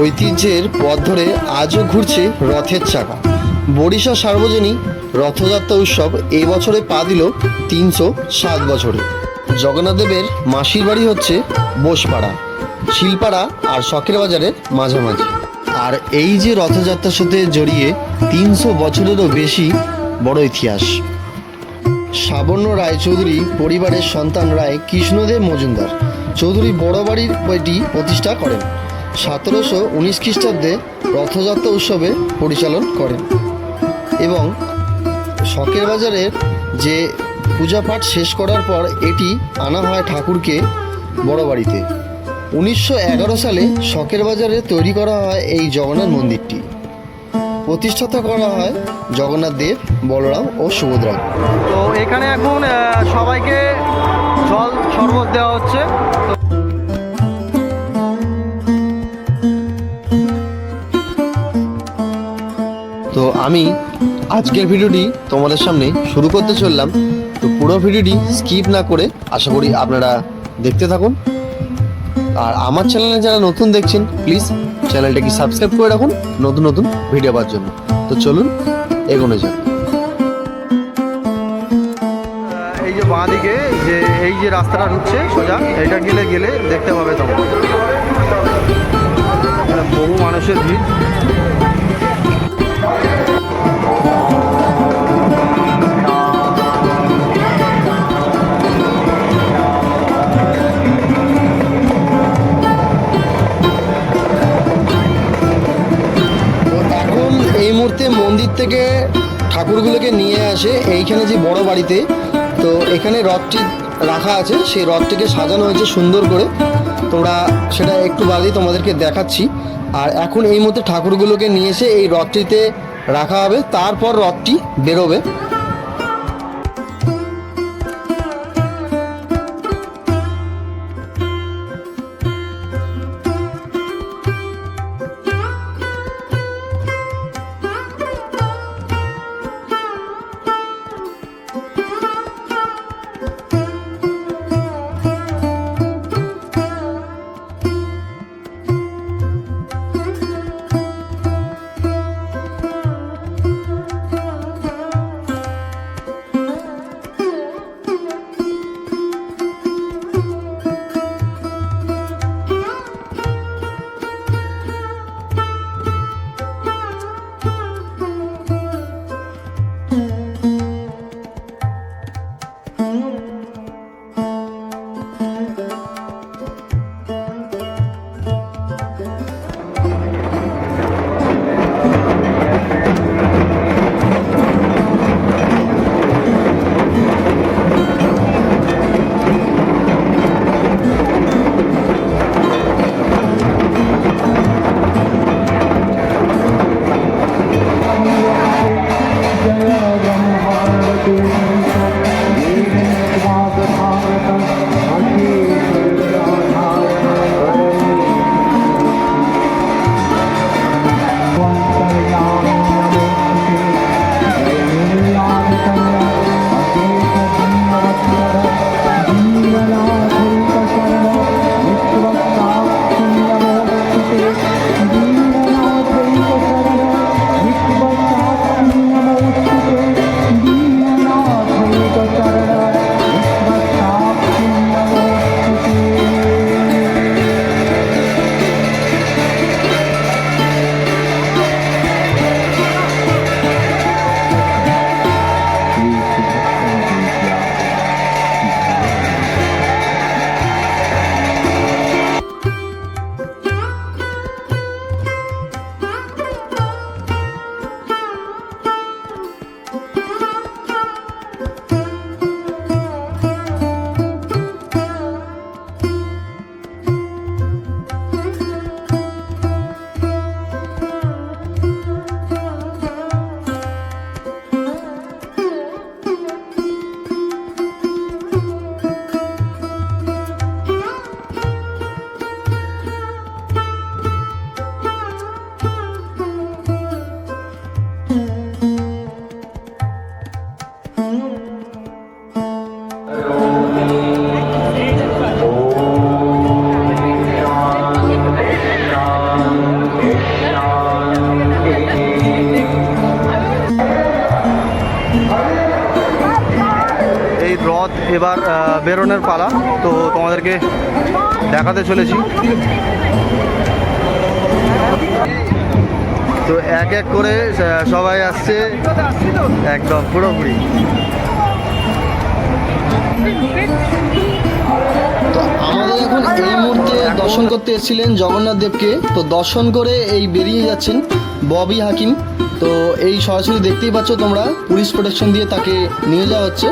ঐতিহ্যের পথ ধরে আজও ঘুরছে রথের চাকা। বরিশা সার্বজনীন রথযাত্রা উৎসব এই বছরে পা দিল তিনশো সাত বছরে। জগন্নাথদেবের মাসির বাড়ি হচ্ছে বোসপাড়া, শিলপাড়া আর শখের বাজারের মাঝামাঝি। আর এই যে রথযাত্রার সাথে জড়িয়ে তিনশো বছরেরও বেশি বড় ইতিহাস। সাবর্ণ রায়চৌধুরী পরিবারের সন্তান রায় কৃষ্ণদেব মজুমদার। চৌধুরী বড় বাড়ির বইটি প্রতিষ্ঠা করেন? সতেরোশো উনিশ খ্রিস্টাব্দে রথযাত্রা উৎসবে পরিচালন করেন এবং শখের বাজারের যে পূজা পাঠ শেষ করার পর এটি আনা হয় ঠাকুরকে বড় বাড়িতে উনিশশো এগারো সালে শখের বাজারে তৈরি করা হয় এই জগন্নাথ মন্দিরটি। প্রতিষ্ঠাতা করা হয় জগন্নাথ দেব, বলরাম ও সুভদ্রা। তো এখানে এখন সবাইকে জল শরবত দেওয়া হচ্ছে। আমি আজকের ভিডিওটি তোমাদের সামনে শুরু করতে চললাম। তো পুরো ভিডিওটি স্কিপ না করে আশা করি আপনারা দেখতে থাকুন। আর আমার চ্যানেলে যারা নতুন দেখছেন, প্লিজ চ্যানেলটাকে সাবস্ক্রাইব করে রাখুন নতুন নতুন ভিডিও পাওয়ার জন্য। তো চলুন, এগোনো যাক। এই যে বাঁ দিকে, যে এই যে রাস্তাটা ঢুকছে সোজা এটা গেলে গেলে দেখতে পাবে তোমরা। বহু মানুষের ভিড়। এই মুহূর্তে মন্দির থেকে ঠাকুরগুলোকে নিয়ে আসে এইখানে যে বড় বাড়িতে। তো এখানে রথটি রাখা আছে, সেই রথটিকে সাজানো হয়েছে সুন্দর করে। তোমরা সেটা একটু বাদেই তোমাদেরকে দেখাচ্ছি। আর এখন এই মুহূর্তে ঠাকুরগুলোকে নিয়ে এসে এই রথটিতে রাখা হবে। তারপর রথটি বেরোবে। চলেছি। তো এক এক করে সবাই আসছে একদম পুরোপুরি। আমাদের এই মুহূর্তে দর্শন করতে এসেছিলেন জগন্নাথ দেবকে। তো দর্শন করে এই বেরিয়ে যাচ্ছেন ববি হাকিম। তো এই সরাসরি দেখতেই পাচ্ছ তোমরা পুলিশ প্রোটেকশন দিয়ে তাকে নিয়ে যাওয়া হচ্ছে।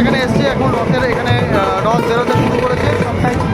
এখানে এসছে এখন রথের এখানে রথ বেরোতে শুরু করেছে। সবটাই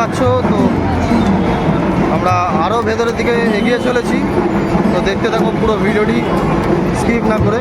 পাচ্ছ, তো আমরা আরও ভেতরের দিকে এগিয়ে চলেছি। তো দেখতে থাকো পুরো ভিডিওটি, স্কিপ না করে।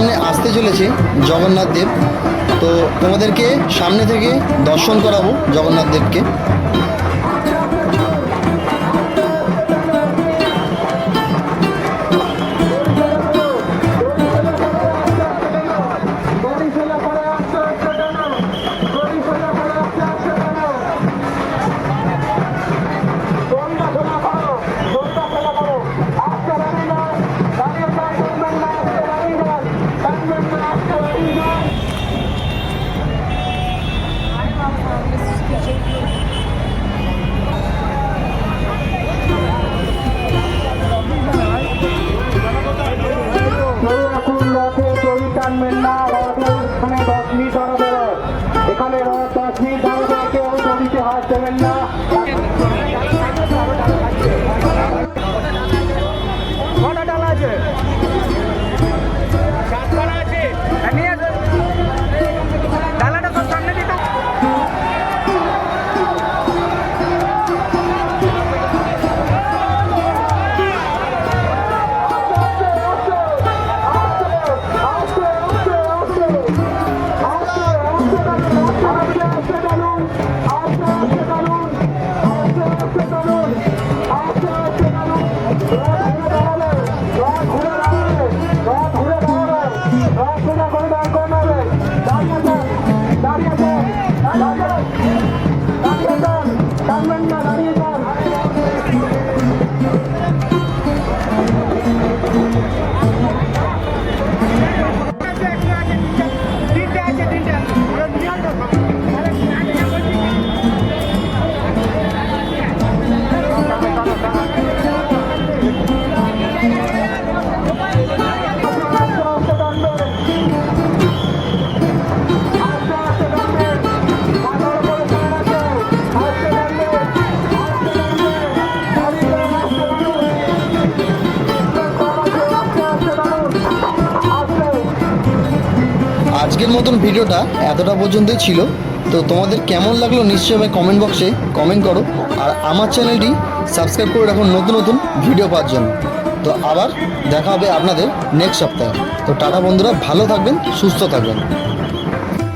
সামনে আসতে চলেছে জগন্নাথ দেব। তো তোমাদেরকে সামনে থেকে দর্শন করাবো জগন্নাথ দেবকে। আজকের মতন ভিডিওটা এতটা পর্যন্তই ছিল। তো তোমাদের কেমন লাগল নিশ্চয়ই আমি কমেন্ট বক্সে কমেন্ট করো। আর আমার চ্যানেলটি সাবস্ক্রাইব করে রাখুন নতুন নতুন ভিডিও পাওয়ার জন্য। তো আবার দেখা হবে আপনাদের নেক্সট সপ্তাহে। তো টাটা বন্ধুরা, ভালো থাকবেন, সুস্থ থাকবেন।